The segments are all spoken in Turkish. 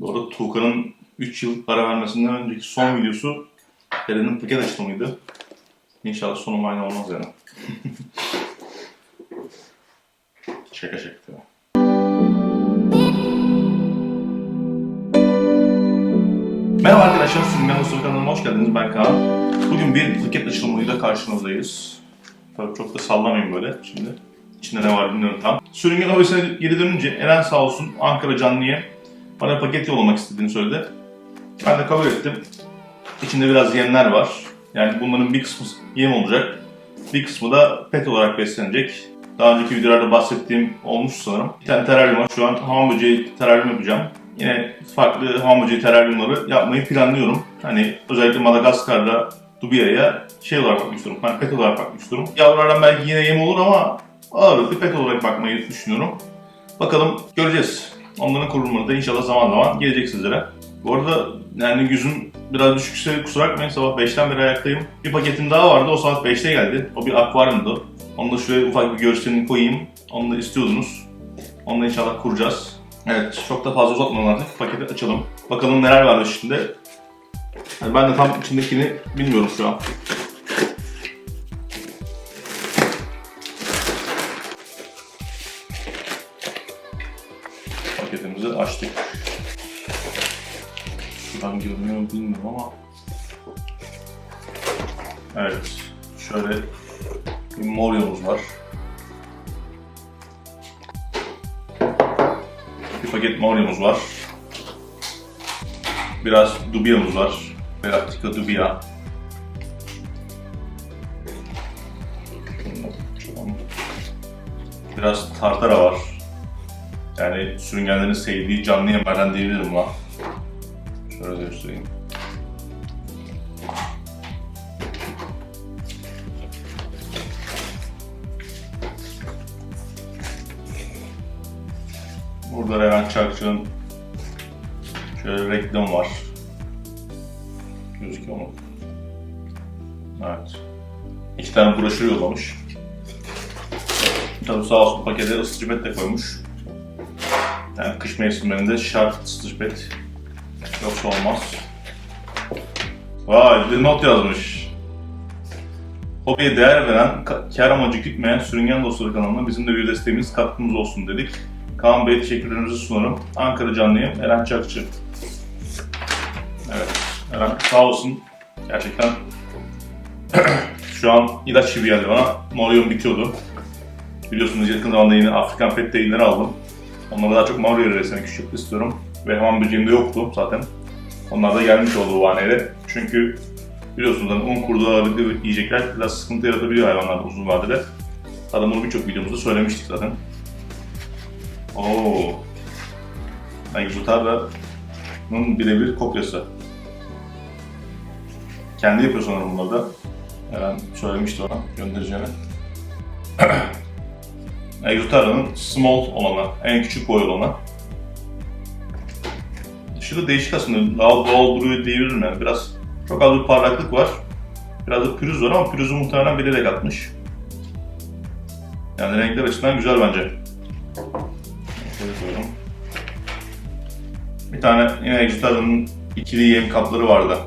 Bu arada Tuğkan'ın 3 yıl para vermesinden önceki son videosu Eren'in paket açılımıydı. İnşallah sonum aynı olmaz yani. şaka şaka. tabii. Merhaba arkadaşlar, Sürüngen Dostları kanalıma hoş geldiniz. Ben Kaan. Bugün bir paket açılımıyla karşınızdayız. Tabii çok da sallamayın böyle şimdi. İçinde ne var bilmiyorum tam. Sürüngen Hobisi'ne geri dönünce Eren sağ olsun Ankara Canlı'ya bana paket yollamak istediğini söyledi. Ben de kabul ettim. İçinde biraz yemler var. Yani bunların bir kısmı yem olacak. Bir kısmı da pet olarak beslenecek. Daha önceki videolarda bahsettiğim olmuş sanırım. Bir tane teraryum var. Şu an hamam böceği teraryum yapacağım. Yine farklı hamam böceği teraryumları yapmayı planlıyorum. Hani özellikle Madagaskar'da Dubia'ya şey olarak bakmak istiyorum. Hani pet olarak bakmak istiyorum. Yavrulardan belki yine yem olur ama ağırlıklı pet olarak bakmayı düşünüyorum. Bakalım göreceğiz. Onların kurulumları da inşallah zaman zaman gelecek sizlere. Bu arada yani yüzüm biraz düşükse kusura bakmayın sabah 5'ten beri ayaktayım. Bir paketim daha vardı o saat 5'te geldi. O bir akvaryumdu. Onu da şuraya ufak bir görselini koyayım. Onu da istiyordunuz. Onu da inşallah kuracağız. Evet çok da fazla uzatmadan artık paketi açalım. Bakalım neler var içinde. Yani ben de tam içindekini bilmiyorum şu an. Açtık. Şuradan görünüyor bilmiyorum ama. Evet. Şöyle bir Morio'muz var. Bir paket Morio'muz var. Biraz Dubia'mız var. Galactica Dubia. Biraz Tartara var. Yani sürüngenlerin sevdiği canlı yemerden diyebilirim ama. Şöyle göstereyim. Burada Levent Çarkçı'nın şöyle reklam var. Gözüküyor mu? Evet. İki tane broşür yollamış. Tabii sağ olsun pakete ısıtıcı de koymuş. Yani kış mevsimlerinde şart pet. Yoksa olmaz. Vay bir not yazmış. Hobiye değer veren, ka- kar amacı gütmeyen Sürüngen Dostları kanalına bizim de bir desteğimiz, katkımız olsun dedik. Kaan Bey teşekkürlerinizi sunarım. Ankara canlıyım, Eren Çakçı. Evet, Eren sağ olsun. Gerçekten şu an ilaç gibi geldi bana. Morion bitiyordu. Biliyorsunuz yakın zamanda yine Afrikan Pet Day'leri aldım. Onlara daha çok Mario resmi küçük istiyorum. Ve hamam böceğimde yoktu zaten. Onlar da gelmiş oldu bu haneye. Çünkü biliyorsunuz hani un kurdu ağırlıklı yiyecekler biraz sıkıntı yaratabiliyor hayvanlarda uzun vadede. Zaten bunu birçok videomuzda söylemiştik zaten. Oo. Exotarra'nın birebir kopyası. Kendi yapıyor sanırım bunları da. Eren söylemişti ona göndereceğini. Exotarra'nın small olanı, en küçük boy olanı. Da değişik aslında. Daha doğal duruyor diyebilirim yani. Biraz çok az bir parlaklık var. Biraz da pürüz var ama pürüzü muhtemelen bilerek atmış. Yani renkler açısından güzel bence. Bir tane yine Exotarra'nın ikili yem kapları vardı.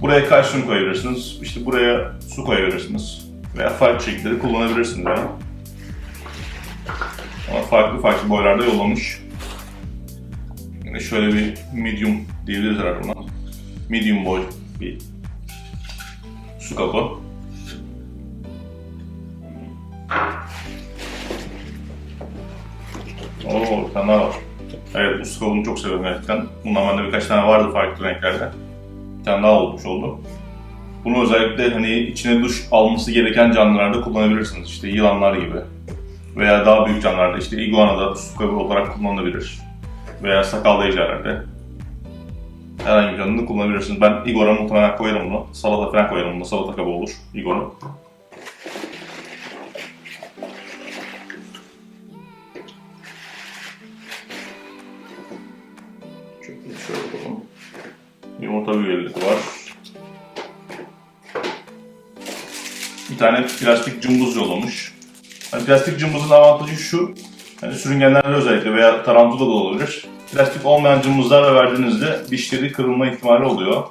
Buraya kalsiyum koyabilirsiniz. İşte buraya su koyabilirsiniz. Veya farklı şekilde kullanabilirsiniz yani. Ama farklı farklı boylarda yollamış. Yine şöyle bir medium diyebiliriz herhalde. Medium boy bir su kabı. Oo, bir tane var. Evet, bu su kabını çok seviyorum gerçekten. Bundan bende birkaç tane vardı farklı renklerde. Bir tane daha olmuş oldu. Bunu özellikle hani içine duş alması gereken canlılarda kullanabilirsiniz. İşte yılanlar gibi. Veya daha büyük canlılarda işte iguanada su kabı olarak kullanılabilir. Veya sakallı ejderlerde. Herhangi bir canlını kullanabilirsiniz. Ben Igor'a muhtemelen koyarım bunu. Salata falan koyarım bunu. Salata kabı olur Igor'un. Şöyle, yapalım. Yumurta büyüğü var. Tane plastik cımbız yollamış. Hani plastik cımbızın avantajı şu, Yani sürüngenlerde özellikle veya tarantula da olabilir. Plastik olmayan cımbızlarla verdiğinizde dişleri kırılma ihtimali oluyor.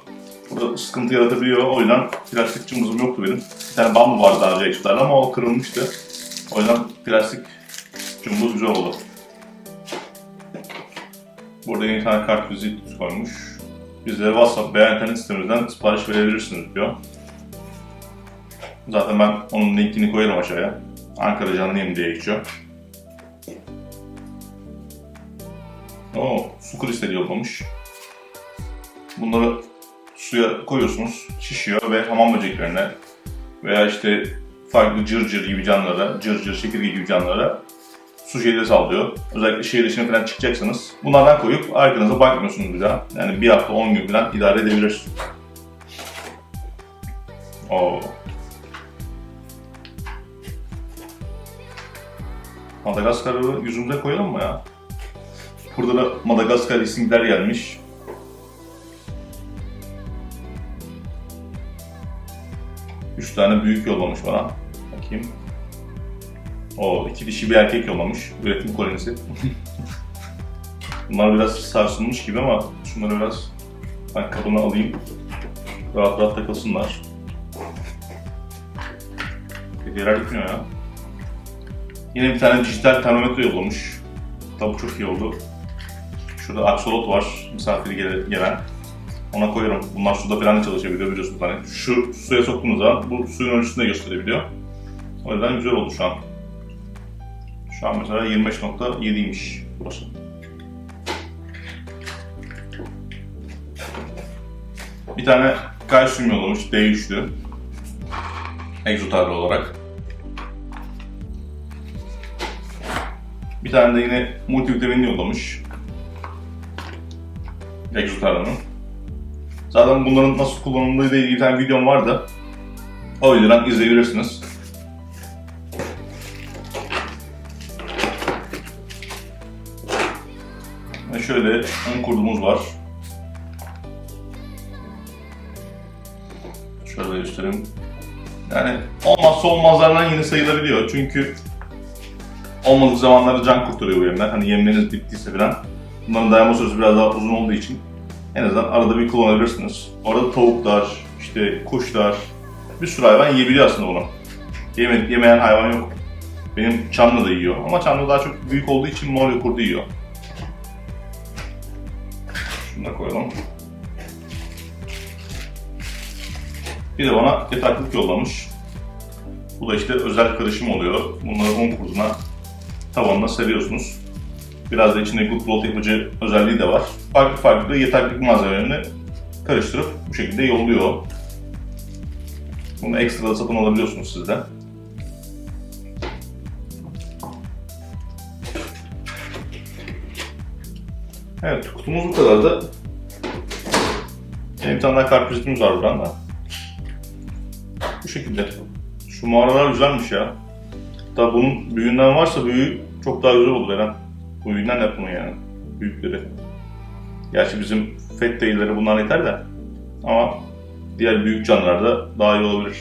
Burada sıkıntı yaratabiliyor. O yüzden plastik cımbızım yoktu benim. Bir tane bambu vardı daha önce Exo'larda ama o kırılmıştı. O yüzden plastik cımbız güzel oldu. Burada yeni tane kart koymuş. Bize WhatsApp veya internet sitemizden sipariş verebilirsiniz diyor. Zaten ben onun linkini koyarım aşağıya. Ankara canlıyım diye geçiyor. Oo, su kristali yollamış. Bunları suya koyuyorsunuz, şişiyor ve hamam böceklerine veya işte farklı cırcır gibi canlılara, cırcır, çekirge gibi canlılara su şeyleri sallıyor. Özellikle şehir dışına falan çıkacaksanız bunlardan koyup arkanıza bakmıyorsunuz bir daha. Yani bir hafta 10 gün falan idare edebilir. Oo. Madagaskar'ı yüzümüze koyalım mı ya? Burada da Madagaskar isimler gelmiş. Üç tane büyük yollamış bana. Bakayım. O iki dişi bir erkek yollamış. Üretim kolonisi. Bunlar biraz sarsılmış gibi ama şunları biraz ben kabına alayım. Rahat rahat takılsınlar. Hediyeler gitmiyor ya. Yine bir tane dijital termometre yollamış. Tabi çok iyi oldu. Şurada aksolot var, misafiri gele- gelen. Ona koyarım. Bunlar suda falan da çalışabiliyor biliyorsunuz hani. Şu suya soktuğunuz zaman bu suyun ölçüsünü de gösterebiliyor. O yüzden güzel oldu şu an. Şu an mesela 25.7'ymiş burası. Bir tane kalsiyum yollamış D3'lü. Egzotarlı olarak. Bir tane de yine multivitamin yollamış. Exotara'nın. Zaten bunların nasıl kullanıldığı ile ilgili bir tane videom vardı. O videodan izleyebilirsiniz. Ve şöyle un kurdumuz var. Şöyle göstereyim. Yani olmazsa olmazlardan yine sayılabiliyor. Çünkü olmadık zamanlarda can kurtarıyor bu yemler. Hani yemleriniz bittiyse falan. Bunların dayanma süresi biraz daha uzun olduğu için en azından arada bir kullanabilirsiniz. Orada tavuklar, işte kuşlar, bir sürü hayvan yiyebiliyor aslında bunu. Yeme, yemeyen hayvan yok. Benim Çamlı da yiyor ama Çamlı daha çok büyük olduğu için mor kurdu yiyor. Şunu da koyalım. Bir de bana yataklık yollamış. Bu da işte özel karışım oluyor. Bunları un kurduna tavanına seriyorsunuz. Biraz da içinde good blood yapıcı özelliği de var. Farklı farklı yataklık malzemelerini karıştırıp bu şekilde yolluyor. Bunu ekstra da satın alabiliyorsunuz siz de. Evet, kutumuz bu kadardı. Bir tane daha karpuzitimiz var buradan da. Bu şekilde. Şu mağaralar güzelmiş ya. Hatta bunun büyüğünden varsa büyüğü çok daha güzel olur Eren. Büyüğünden yapımı yani. Büyükleri. Gerçi bizim fet değilleri bunlar yeter de. Ama diğer büyük canlılarda daha iyi olabilir.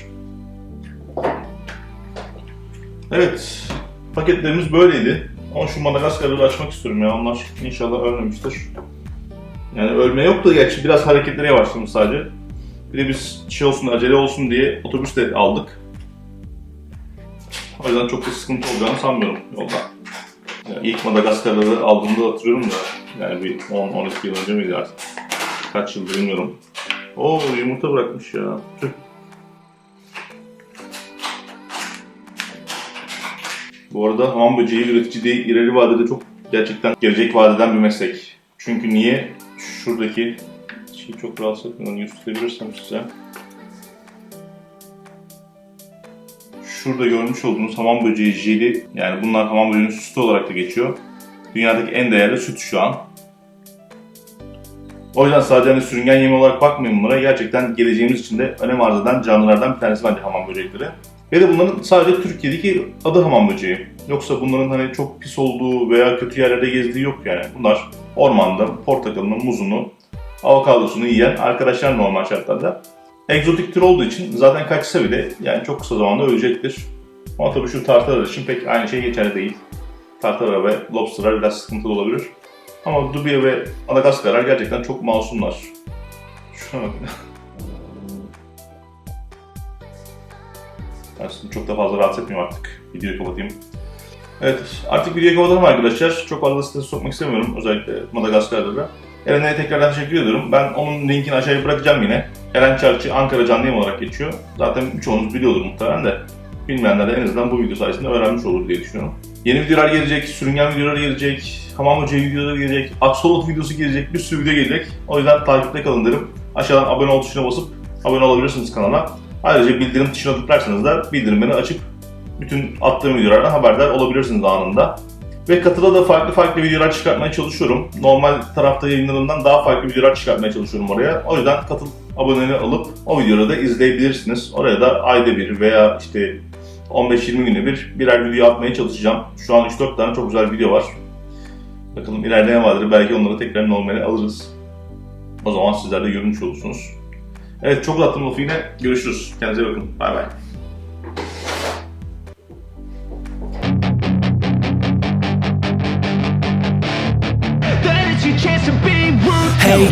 Evet. Paketlerimiz böyleydi. Ama şu Madagaskar'ı açmak istiyorum ya. Onlar inşallah ölmemiştir. Yani ölme yok da gerçi biraz hareketleri yavaşlamış sadece. Bir de biz şey olsun, acele olsun diye otobüsle aldık. O yüzden çok da sıkıntı olacağını sanmıyorum yolda. Yani ilk Madagaskar'ları aldığımda hatırlıyorum da yani bir 10-12 yıl önce miydi artık? Kaç yıl bilmiyorum. Oo yumurta bırakmış ya. Tüh. Bu arada hamam böceği üretici değil, ileri vadede çok gerçekten gelecek vadeden bir meslek. Çünkü niye? Şuradaki şeyi çok rahatsız etmeden gösterebilirsem size. Şurada görmüş olduğunuz hamam böceği jeli, yani bunlar hamam böceğinin sütü olarak da geçiyor. Dünyadaki en değerli süt şu an. O yüzden sadece hani sürüngen yemi olarak bakmayın bunlara. Gerçekten geleceğimiz için de önem arz eden canlılardan bir tanesi bence hamam böcekleri. Ve de bunların sadece Türkiye'deki adı hamam böceği. Yoksa bunların hani çok pis olduğu veya kötü yerlerde gezdiği yok yani. Bunlar ormanda portakalını, muzunu, avokadosunu yiyen arkadaşlar normal şartlarda. Egzotik tür olduğu için zaten kaçsa bile yani çok kısa zamanda ölecektir. Ama tabii şu tartılar için pek aynı şey geçerli değil. Tartara ve Lobster'lar biraz sıkıntılı olabilir. Ama Dubia ve Madagaskarlar gerçekten çok masumlar. Şuna bakın. Ben sizi çok da fazla rahatsız etmeyeyim artık. Videoyu kapatayım. Evet, artık videoyu kapatalım arkadaşlar. Çok fazla strese sokmak istemiyorum. Özellikle Madagaskar'da da. Eren'e tekrardan teşekkür ediyorum. Ben onun linkini aşağıya bırakacağım yine. Eren Çarçı Ankara canlı olarak geçiyor. Zaten birçoğunuz biliyordur muhtemelen de. Bilmeyenler de en azından bu video sayesinde öğrenmiş olur diye düşünüyorum. Yeni videolar gelecek, sürüngen videoları gelecek, hamam böceği videoları gelecek, aksolot videosu gelecek, bir sürü video gelecek. O yüzden takipte kalın derim. Aşağıdan abone ol tuşuna basıp abone olabilirsiniz kanala. Ayrıca bildirim tuşuna tıklarsanız da bildirimleri açıp bütün attığım videolardan haberdar olabilirsiniz anında. Ve katıla da farklı farklı videolar çıkartmaya çalışıyorum. Normal tarafta yayınladığımdan daha farklı videolar çıkartmaya çalışıyorum oraya. O yüzden katıl aboneliği alıp o videoları da izleyebilirsiniz. Oraya da ayda bir veya işte 15-20 günde bir birer video atmaya çalışacağım. Şu an 3-4 tane çok güzel video var. Bakalım ilerleyen vadede belki onları tekrar normale alırız. O zaman sizler de görmüş olursunuz. Evet çok uzattım lafı yine. Görüşürüz. Kendinize iyi bakın. Bay bay.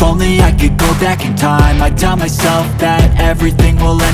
If only I could go back in time. I'd tell myself that everything will end